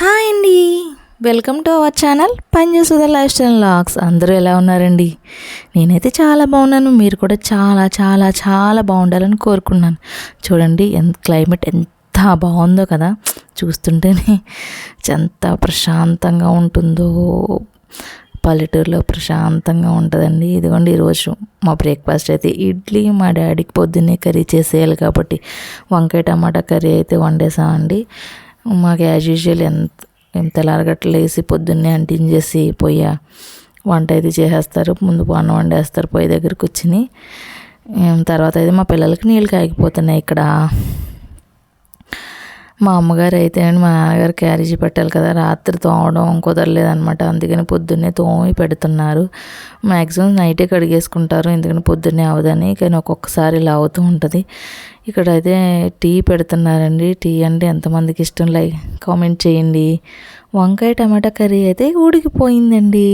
Hi అండి. Welcome to our channel Panjasudha lifestyle vlogs అందరూ ఎలా ఉన్నారండి? నేనైతే చాలా బాగున్నాను. మీరు కూడా చాలా చాలా చాలా బాగుండాలని కోరుకున్నాను. చూడండి ఎంత క్లైమేట్ ఎంత బాగుందో కదా. చూస్తుంటేనే ఎంత ప్రశాంతంగా ఉంటుందో. పల్లెటూరులో ప్రశాంతంగా ఉంటుందండి. ఇదిగోండి ఈరోజు మా బ్రేక్ఫాస్ట్ అయితే ఇడ్లీ మా డాడీకి పొద్దున్నే కర్రీ చేసేయాలి కాబట్టి వంకాయ టమాటా కర్రీ అయితే వండేసామండి. మాకు యాజ్ యూజువల్ ఎంత ఎంత వేసి పొద్దున్నే అంటించేసి పొయ్య. వంట అయితే చేసేస్తారు ముందు అన్నం వండేస్తారు పొయ్యి దగ్గర కూర్చుని తర్వాత అయితే మా పిల్లలకి నీళ్ళు కాగిపోతున్నాయి ఇక్కడ. మా అమ్మగారు అయితే మా నాన్నగారు క్యారేజీ పెట్టాలి కదా రాత్రి తోమడం కుదరలేదనమాట అందుకని పొద్దున్నే తోమి పెడుతున్నారు. మ్యాక్సిమం నైటే కడిగేసుకుంటారు ఎందుకని పొద్దున్నే అవదని. కానీ ఒక్కొక్కసారి ఇలా అవుతూ ఉంటుంది. ఇక్కడ అయితే టీ పెడుతున్నారండి. టీ అంటే ఎంతమందికి ఇష్టం? లైక్ కామెంట్ చేయండి. వంకాయ టమాటా కర్రీ అయితే ఉడికిపోయిందండి.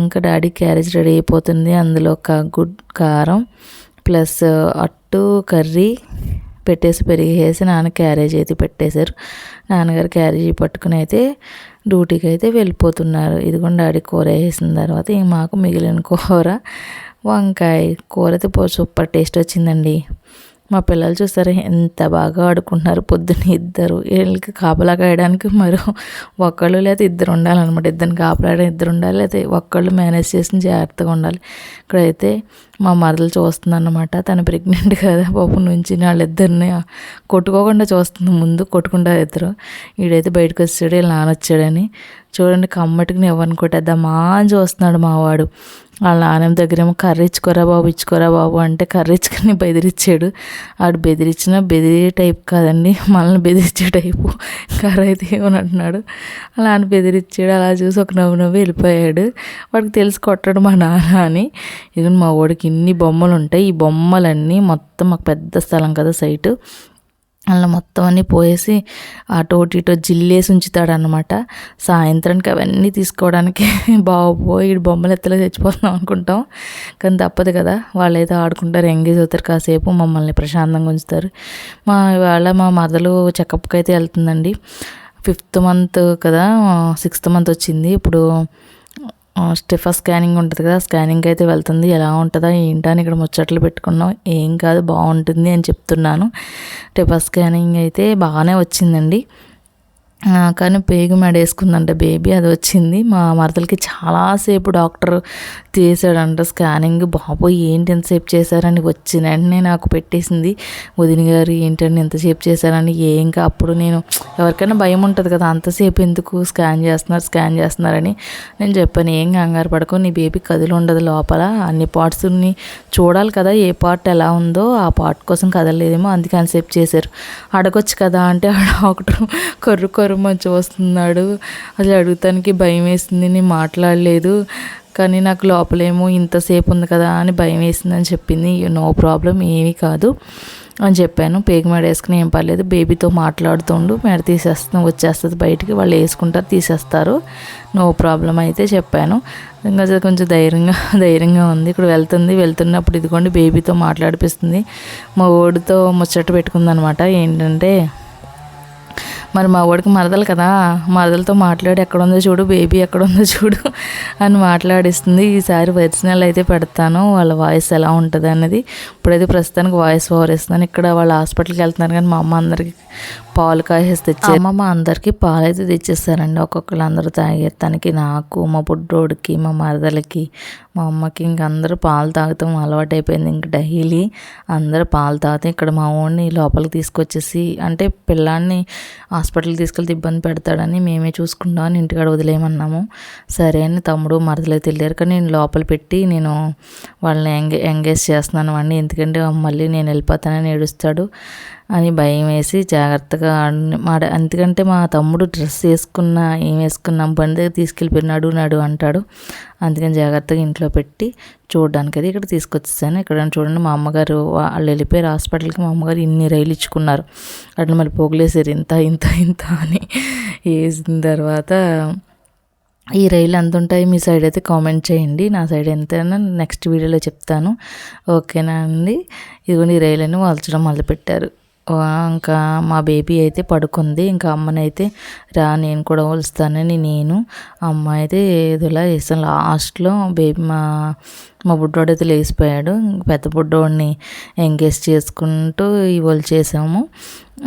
ఇంకా డాడీ క్యారేజ్ రెడీ అయిపోతుంది. అందులో ఒక గుడ్ కారం ప్లస్ అట్టు కర్రీ పెట్టేసి పెరిగేసి నాన్న క్యారేజ్ అయితే పెట్టేశారు. నాన్నగారు క్యారేజీ పట్టుకుని అయితే డ్యూటీకి అయితే వెళ్ళిపోతున్నారు. ఇదిగోండి డాడీ కూర వేసిన తర్వాత ఇంక మాకు మిగిలిన కూర వంకాయ కూర అయితే పో సూపర్ టేస్ట్ వచ్చిందండి. మా పిల్లలు చూస్తారు ఎంత బాగా ఆడుకుంటున్నారు. పొద్దున్న ఇద్దరు వీళ్ళకి కాపలా కాయడానికి మరో ఒక్కళ్ళు లేదా ఇద్దరు ఉండాలన్నమాట. ఇద్దరిని కాపలాడడం ఇద్దరు ఉండాలి లేదా ఒక్కళ్ళు మేనేజ్ చేసి జాగ్రత్తగా ఉండాలి. ఇక్కడైతే మా మరదలు చూస్తుందన్నమాట. తను ప్రెగ్నెంట్ కదా పాపం నుంచి వాళ్ళిద్దరిని కొట్టుకోకుండా చూస్తుంది. ముందు కొట్టుకుంటారు ఇద్దరు. వీడైతే బయటకు వచ్చాడు వీళ్ళ నాన్న వచ్చాడని. చూడండి కమ్మటికి నేను ఎవరిని కొట్టేద్దామా అని చూస్తున్నాడు మావాడు. వాళ్ళ నాన్నమ్మ దగ్గరేమో కర్రీ ఇచ్చుకోరా బాబు ఇచ్చుకోరా బాబు అంటే కర్రీ ఇచ్చుకుని బెదిరించాడు ఆడు బెదిరించిన బెదిరే టైప్ కాదండి మనల్ని బెదిరించే టైపు. కర్ర అయితే ఏమని అంటున్నాడు అలా అని బెదిరించాడు అలా చూసి ఒక నవ్వు నవ్వు వెళ్ళిపోయాడు. వాడికి తెలిసి కొట్టాడు మా నాన్న అని. ఇదిగో మా వాడికి ఇన్ని బొమ్మలు ఉంటాయి ఈ బొమ్మలన్నీ మొత్తం మాకు పెద్ద స్థలం కదా సైటు. అలా మొత్తం అన్నీ పోయేసి అటు ఇటు జిల్లేసి ఉంచుతాడు అనమాట సాయంత్రానికి అవన్నీ తీసుకోవడానికి బాబోయ్ ఈ బొమ్మలు ఎత్తలో తెచ్చిపోతున్నాం అనుకుంటాం. కానీ తప్పదు కదా వాళ్ళు అయితే ఆడుకుంటారు ఎంగేజ్ అవుతారు కాసేపు మమ్మల్ని ప్రశాంతంగా ఉంచుతారు. మా ఇవాళ మా మదలు చెకప్కి అయితే వెళ్తుందండి. ఫిఫ్త్ మంత్ కదా సిక్స్త్ మంత్ వచ్చింది. ఇప్పుడు స్టెఫా స్కానింగ్ ఉంటుంది కదా స్కానింగ్ అయితే వెళ్తుంది. ఎలా ఉంటుందా ఏంటా అని ఇక్కడ ముచ్చట్లు పెట్టుకున్నాం. ఏం కాదు బాగుంటుంది అని చెప్తున్నాను. టెఫా స్కానింగ్ అయితే బాగానే వచ్చిందండి. కానీ పేగు మెడ వేసుకుందంట బేబీ అది వచ్చింది. మా మరదలకి చాలాసేపు డాక్టర్ తీసాడంట స్కానింగ్. బాబోయ్ ఏంటి ఎంతసేపు చేశారని వచ్చిన వెంటనే నాకు పెట్టేసింది. వదిన గారు ఏంటండి ఎంతసేపు చేశారని ఏం కా అప్పుడు నేను ఎవరికైనా భయం ఉంటుంది కదా అంతసేపు ఎందుకు స్కాన్ చేస్తున్నారు స్కాన్ చేస్తున్నారని. నేను చెప్పాను ఏం కంగారు పడుకో నీ బేబీ కదిలి ఉండదు లోపల. అన్ని పార్ట్స్ని చూడాలి కదా ఏ పార్ట్ ఎలా ఉందో ఆ పార్ట్ కోసం కదలలేదేమో అందుకే అంతసేపు చేశారు. అడగొచ్చు కదా అంటే ఆ డాక్టర్ కర్రు కర్రుమని చూస్తున్నాడు అసలు అడుగుతానికి భయం వేసింది. నేను మాట్లాడలేదు. కానీ నాకు లోపలేమో ఇంతసేపు ఉంది కదా అని భయం వేసిందని చెప్పింది. నో ప్రాబ్లం ఏమీ కాదు అని చెప్పాను. పేగు మేడ వేసుకుని ఏం పర్లేదు. బేబీతో మాట్లాడుతుండు. మేడ తీసేస్తాను వచ్చేస్తుంది బయటికి. వాళ్ళు వేసుకుంటారు తీసేస్తారు. నో ప్రాబ్లం అయితే చెప్పాను. ఇంకా కొంచెం ధైర్యంగా ధైర్యంగా ఉంది. ఇక్కడ వెళ్తుంది. వెళ్తున్నప్పుడు ఇదిగోండి బేబీతో మాట్లాడిపిస్తుంది. మా ఓడితో ముచ్చట పెట్టుకుందనమాట. ఏంటంటే మరి మా వాడికి మరదలు కదా మరదలతో మాట్లాడి ఎక్కడ ఉందో చూడు బేబీ ఎక్కడ ఉందో చూడు అని మాట్లాడిస్తుంది. ఈసారి ఒరిజినల్ అయితే పెడతాను వాళ్ళ వాయిస్ ఎలా ఉంటుంది అన్నది. ఇప్పుడైతే ప్రస్తుతానికి వాయిస్ ఓవర్ ఇస్తున్నాను ఇక్కడ వాళ్ళ హాస్పిటల్కి వెళ్తున్నారు కానీ మా అమ్మ అందరికి పాలు కాసేసి తెచ్చి అమ్మమ్మ అందరికీ పాలు అయితే తెచ్చేస్తారండి. ఒక్కొక్కరు అందరూ తాగే తనకి నాకు మా బుడ్డోడికి మా మరదలకి మా అమ్మకి. ఇంక అందరూ పాలు తాగుతాం అలవాటు అయిపోయింది ఇంక డైలీ అందరూ పాలు తాగుతాం ఇక్కడ మా ఓడిని లోపలికి తీసుకొచ్చేసి అంటే పిల్లాన్ని హాస్పిటల్కి తీసుకెళ్తే ఇబ్బంది పెడతాడని మేమే చూసుకుంటామని ఇంటికాడ వదిలేయమన్నాము. సరే అని తమ్ముడు మరదలైతే వెళ్ళారు కానీ నేను లోపల పెట్టి నేను వాళ్ళని ఎంగే ఎంగేజ్ చేస్తున్నాను వాడిని. ఎందుకంటే మళ్ళీ నేను వెళ్ళిపోతానని ఏడుస్తాడు. అని భయం వేసి జాగ్రత్తగా మా ఎందుకంటే మా తమ్ముడు డ్రెస్ వేసుకున్న ఏం వేసుకున్నాం బండి దగ్గర తీసుకెళ్ళిపోయినాడు నడు అంటాడు. అందుకని జాగ్రత్తగా ఇంట్లో పెట్టి చూడడానికి అది ఇక్కడ తీసుకొచ్చేసాను. ఇక్కడ చూడండి మా అమ్మగారు వాళ్ళు వెళ్ళిపోయారు హాస్పిటల్కి మా అమ్మగారు ఇన్ని రైలు ఇచ్చుకున్నారు. అట్లా మళ్ళీ పోగులేసారు ఇంత ఇంత ఇంత అని వేసిన తర్వాత ఈ రైలు ఎంత ఉంటాయి మీ సైడ్ అయితే కామెంట్ చేయండి. నా సైడ్ ఎంతైనా నెక్స్ట్ వీడియోలో చెప్తాను. ఓకేనా అండి? ఇదిగోండి ఈ రైలు అని వాల్చడం మొదలుపెట్టారు. ఇంకా మా బేబీ అయితే పడుకుంది. ఇంకా అమ్మనైతే రా నేను కూడా వలుస్తానని నేను. అమ్మ అయితే ఏదోలా వేసాను లాస్ట్లో బేబీ మా మా బుడ్డోడు అయితే లేచిపోయాడు. పెద్ద బుడ్డోడిని ఎంగేజ్ చేసుకుంటూ ఇవాళ చేసాము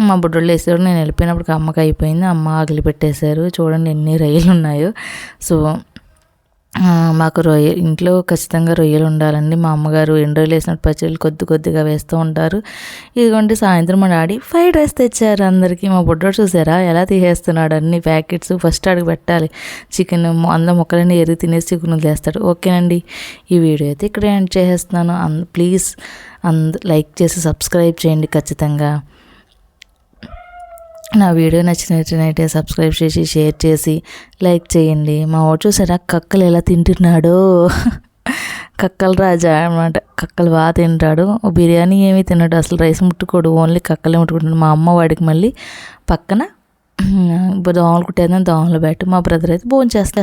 మా బుడ్డోడు వేసేవాడు నేను వెళ్ళిపోయినప్పుడు అమ్మకి అయిపోయింది. అమ్మ ఆగిలి పెట్టేశారు. చూడండి ఎన్ని రైలు ఉన్నాయో సో మాకు రొయ్య ఇంట్లో ఖచ్చితంగా రొయ్యలు ఉండాలండి. మా అమ్మగారు ఎన్ని రోజులు వేసినట్టు పచ్చళ్ళు కొద్ది కొద్దిగా వేస్తూ ఉంటారు. ఇదిగోండి సాయంత్రం మా డాడీ ఫ్రైడ్ రైస్ తెచ్చారు అందరికీ. మా బుడ్డోడు చూసారా? ఎలా తీసేస్తున్నాడు? అన్ని ప్యాకెట్స్ ఫస్ట్ అడిగి పెట్టాలి. చికెన్ అందరం మొక్కలన్నీ ఎరిగి తినేసి చికెన్ వదిలేస్తాడు. ఓకేనండి ఈ వీడియో అయితే ఇక్కడ ఎండ్ చేసేస్తున్నాను. ప్లీజ్ అంద లైక్ చేసి సబ్స్క్రైబ్ చేయండి ఖచ్చితంగా. నా వీడియో నచ్చినట్లయితే సబ్స్క్రైబ్ చేసి షేర్ చేసి లైక్ చేయండి. మా వాడు చూసారా? కక్కలు ఎలా తింటున్నాడో. కక్కలు రాజా అనమాట కక్కలు బాగా తింటాడు. బిర్యానీ ఏమీ తినడు. అసలు రైస్ ముట్టుకోడు. ఓన్లీ కక్కలే ముట్టుకుంటాడు మా అమ్మ వాడికి మళ్ళీ పక్కన దోమలు కుట్టేదని దోమలు పెట్టి. మా బ్రదర్ అయితే భోజనం చేస్తే